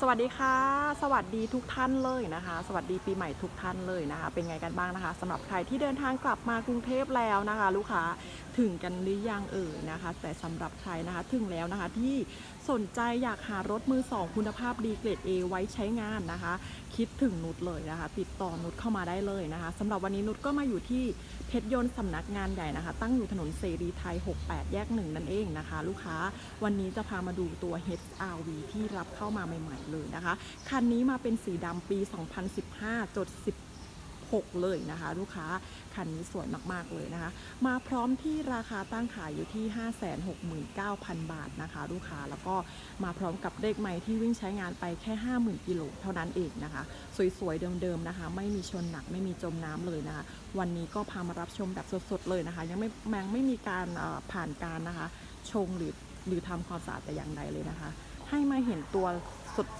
สวัสดีค่ะ สวัสดีทุกท่านเลยนะคะ สวัสดีปีใหม่ทุกท่านเลยนะคะ เป็นไงกันบ้างนะคะสำหรับใครที่เดินทางกลับมากรุงเทพแล้วนะคะ ลูกค้าถึงกันหรือยังเอ่ยนะคะ แต่สำหรับใครนะคะถึงแล้วนะคะที่สนใจอยากหารถมือสองคุณภาพดีเกรด A ไว้ใช้งานนะคะ คิดถึงนุชเลยนะคะ ติดต่อนุชเข้ามาได้เลยนะคะสำหรับวันนี้นุชก็มาอยู่ที่เพชรยนต์สำนักงานใหญ่นะคะ ตั้งอยู่ถนนเสรีไทย 68 แยกหนึ่งนั่นเองนะคะ ลูกค้าวันนี้จะพามาดูตัว HRV ที่รับเข้ามาใหม่ ๆ เลยนะคะ คันนี้มาเป็นสีดำปี 2015 จด 10 6 เลยนะคะ ลูกค้าคันนี้สวยมากๆเลยนะคะ มาพร้อมที่ราคาตั้งขายอยู่ที่ 569,000 บาทนะคะ ลูกค้าแล้วก็มาพร้อมกับเลขใหม่ที่วิ่งใช้งานไปแค่ 50,000กิโลเท่านั้นเองนะคะ สวยๆเดิมๆนะคะ ไม่มีชนหนักไม่มีจมน้ำเลยนะคะ วันนี้ก็พามารับชมแบบสดๆเลยนะคะ ยังไม่แมงไม่มีการผ่านการนะคะ ชงหรือหรือทำความสะอาดแต่อย่างใดเลยนะคะ ให้มาเห็นตัว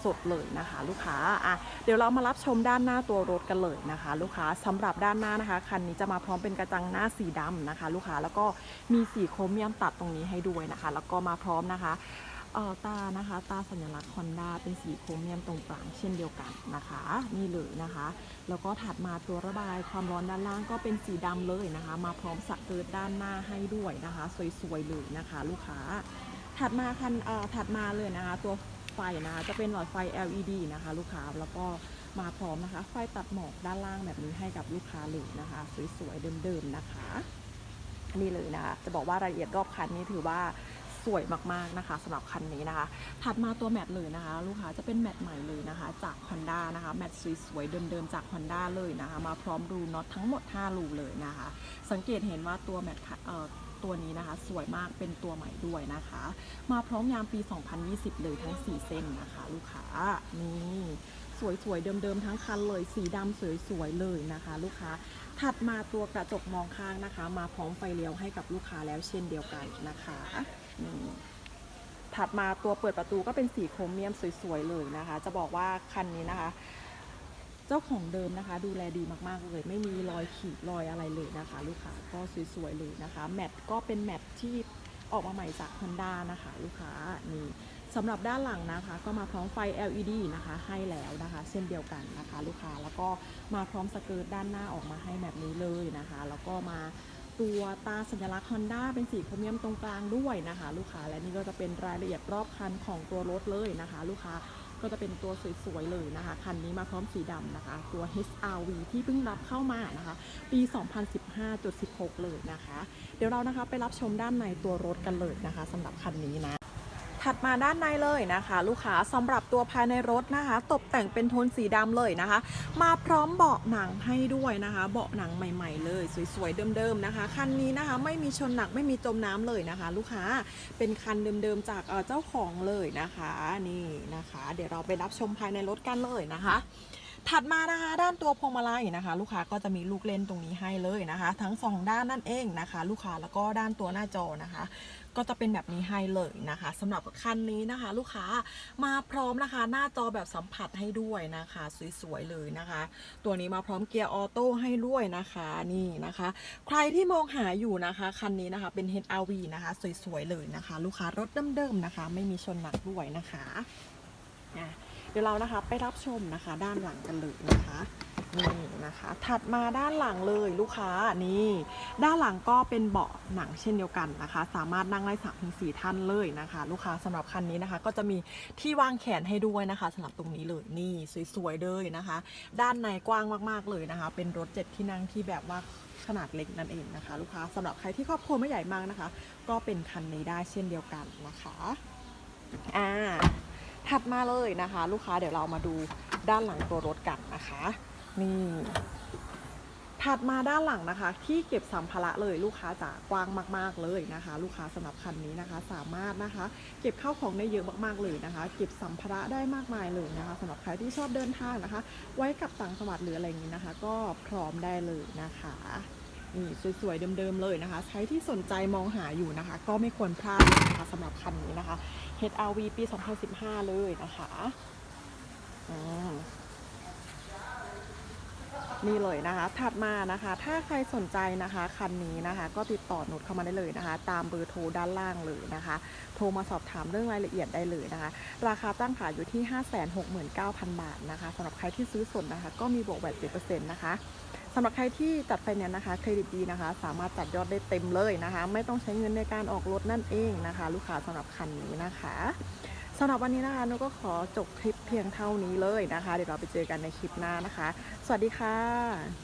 สดๆเลยนะคะ ลูกค้าอะเดี๋ยวเรามารับชมด้านหน้าตัวรถกันเลยนะคะ ลูกค้าสำหรับด้านหน้านะคะคันนี้จะมาพร้อมเป็นกระจังหน้าสีดำนะคะ ลูกค้าแล้วก็มีสีโครเมียมตัดตรงนี้ให้ด้วยนะคะ แล้วก็มาพร้อมนะคะเอ่อตานะคะตาสัญลักษณ์ฮอนด้าเป็นสีโครเมียมตรงกลางเช่นเดียวกันนะคะนี่เลยนะคะ แล้วก็ถัดมาตัวระบายความร้อนด้านล่างก็เป็นสีดำเลยนะคะ มาพร้อมสเกิร์ด้านหน้าให้ด้วยนะคะ สวยๆเลยนะคะ ลูกค้า ถัดมาคันถัดมาเลยนะคะตัวไฟนะคะจะเป็นหลอดไฟ LED นะคะ ลูกค้าแล้วก็มาพร้อมนะคะ ไฟตัดหมอกด้านล่างแบบนี้ให้กับลูกค้าเลยนะคะสวยๆเดิมๆนะคะนี่เลยนะคะจะบอกว่ารายละเอียดรอบคันนี้ถือว่าสวยมากๆนะคะสำหรับคันนี้นะคะ ถัดมาตัวแมตเลยนะคะ ลูกค้าจะเป็นแมตใหม่เลยนะคะ จาก Honda นะคะแมตสวยๆเดิมๆจาก Honda เลยนะคะ มาพร้อมรูน็อตทั้งหมด 5 รูเลยนะคะ สังเกตเห็นว่าตัวแมต ตัวนี้นะคะ สวยมากเป็นตัวใหม่ด้วยนะคะ มาพร้อมยางปี 2020 เลยทั้ง 4 เส้นนะคะ ลูกค้านี่สวยๆ เดิมๆ ทั้งคันเลย สีดำสวยๆ เลยนะคะ ลูกค้า ถัดมาตัวกระจกมองข้างนะคะ มาพร้อมไฟเลี้ยวให้กับลูกค้าแล้วเช่นเดียวกันนะคะนี่ถัดมาตัวเปิดประตูก็เป็นสีโครเมียมสวยๆ เลยนะคะ จะบอกว่าคันนี้นะคะ เจ้าของเดิมนะคะ ดูแลดีมากๆเลย ไม่มีรอยขีดรอยอะไรเลยนะคะ ลูกค้าก็สวยๆเลยนะคะแมตก็เป็นแมตที่ออกมาใหม่จาก Honda นะคะ ลูกค้านี่สำหรับด้านหลังนะคะ ก็มาพร้อมไฟ LED นะคะ ให้แล้วนะคะ เช่นเดียวกันนะคะ ลูกค้าแล้วก็มาพร้อมสเกิร์ตด้านหน้าออกมาให้แบบนี้เลยนะคะ แล้วก็มาตัวตาสัญลักษณ์ Honda เป็นสีโครเมียมตรงกลางด้วยนะคะ ลูกค้าและนี่ก็จะเป็นรายละเอียดรอบคันของตัวรถเลยนะคะ ลูกค้า ก็จะเป็นตัวสวยๆเลยนะคะ คันนี้มาพร้อมสีดำนะคะ ตัว HRV ที่เพิ่งรับเข้ามานะคะ ปี 2015.16 เลยนะคะ เดี๋ยวเรานะคะไปรับชมด้านในตัวรถกันเลยนะคะสำหรับคันนี้นะ ถัดมาด้านในเลยนะคะ ลูกค้าสำหรับตัวภายในรถนะคะ ตกแต่งเป็นโทนสีดำเลยนะคะ มาพร้อมเบาะหนังให้ด้วยนะคะ เบาะหนังใหม่ ๆ เลย สวยๆเดิมๆนะคะคันนี้นะคะ ไม่มีชนหนักไม่มีจมน้ำเลยนะคะ ลูกค้าเป็นคันเดิมๆจากเจ้าของเลยนะคะนี่นะคะ เดี๋ยวเราไปรับชมภายในรถกันเลยนะคะถัดมานะคะด้านตัวพวงมาลัยนะคะ ลูกค้าก็จะมีลูกเล่นตรงนี้ให้เลยนะคะ ทั้งสองด้านนั่นเองนะคะ ลูกค้าแล้วก็ด้านตัวหน้าจอนะคะ ก็จะเป็นแบบนี้ให้เลยนะคะสำหรับคันนี้นะคะ ลูกค้ามาพร้อมนะคะ หน้าจอแบบสัมผัสให้ด้วยนะคะ สวยๆเลยนะคะ ตัวนี้มาพร้อมเกียร์ออโต้ให้ด้วยนะคะนี่นะคะ ใครที่มองหาอยู่นะคะคันนี้นะคะเป็น HRV นะคะ สวยๆเลยนะคะ ลูกค้ารถเดิมๆนะคะ ไม่มีชนหนักด้วยนะคะอะเดี๋ยวเรานะคะไปรับชมนะคะ ด้านหลังกันเลยนะคะ นี่นะคะ ถัดมาด้านหลังเลยลูกค้านี่ ด้านหลังก็เป็นเบาะหนังเช่นเดียวกันนะคะ สามารถนั่งได้สามถึงสี่ท่านเลยนะคะ ลูกค้าสำหรับคันนี้นะคะ ก็จะมีที่วางแขนให้ด้วยนะคะสำหรับตรงนี้เลยนี่สวยๆเลยนะคะ ด้านในกว้างมากๆเลยนะคะ เป็นรถเจ็ดที่นั่งที่แบบว่าขนาดเล็กนั่นเองนะคะ ลูกค้าสำหรับใครที่ครอบครัวไม่ใหญ่มากนะคะ ก็เป็นคันนี้ได้เช่นเดียวกันนะคะอ่าถัดมาเลยนะคะ ลูกค้าเดี๋ยวเรามาดูด้านหลังตัวรถกันนะคะ นี่ถัดมาด้านหลังนะคะ ที่เก็บสัมภาระเลยลูกค้าจ๋ากว้างมาก ๆ เลยนะคะ ลูกค้าสำหรับคันนี้นะคะ สามารถนะคะ เก็บข้าวของได้เยอะมากๆเลยนะคะ เก็บสัมภาระได้มากมายเลยนะคะสำหรับใครที่ชอบเดินทางนะคะ ไว้กับต่างจังหวัดหรืออะไรอย่างนี้นะคะ ก็พร้อมได้เลยนะคะนี่สวยๆเดิมๆเลยนะคะใครที่สนใจมองหาอยู่นะคะ ก็ไม่ควรพลาดนะคะสำหรับคันนี้นะคะ HRV ปี 2015 เลยนะคะอืม นี่เลยนะคะ ถัดมานะคะ ถ้าใครสนใจนะคะ คันนี้นะคะ ก็ติดต่อนุชเข้ามาได้เลยนะคะ ตามเบอร์โทรด้านล่างเลยนะคะ โทรมาสอบถามเรื่องรายละเอียดได้เลยนะคะ ราคาตั้งขายอยู่ที่ 569,000 บาทนะคะสำหรับใครที่ซื้อสดนะคะ ก็มีบวกแบต10%นะคะสำหรับใครที่จัดไฟแนนซ์นะคะเครดิตดีนะคะ สามารถจัดยอดได้เต็มเลยนะคะ ไม่ต้องใช้เงินในการออกรถนั่นเองนะคะ ลูกค้าสำหรับคันนี้นะคะ สำหรับวันนี้นะคะนุก็ขอจบคลิปเพียงเท่านี้เลยนะคะ เดี๋ยวเราไปเจอกันในคลิปหน้านะคะ สวัสดีค่ะ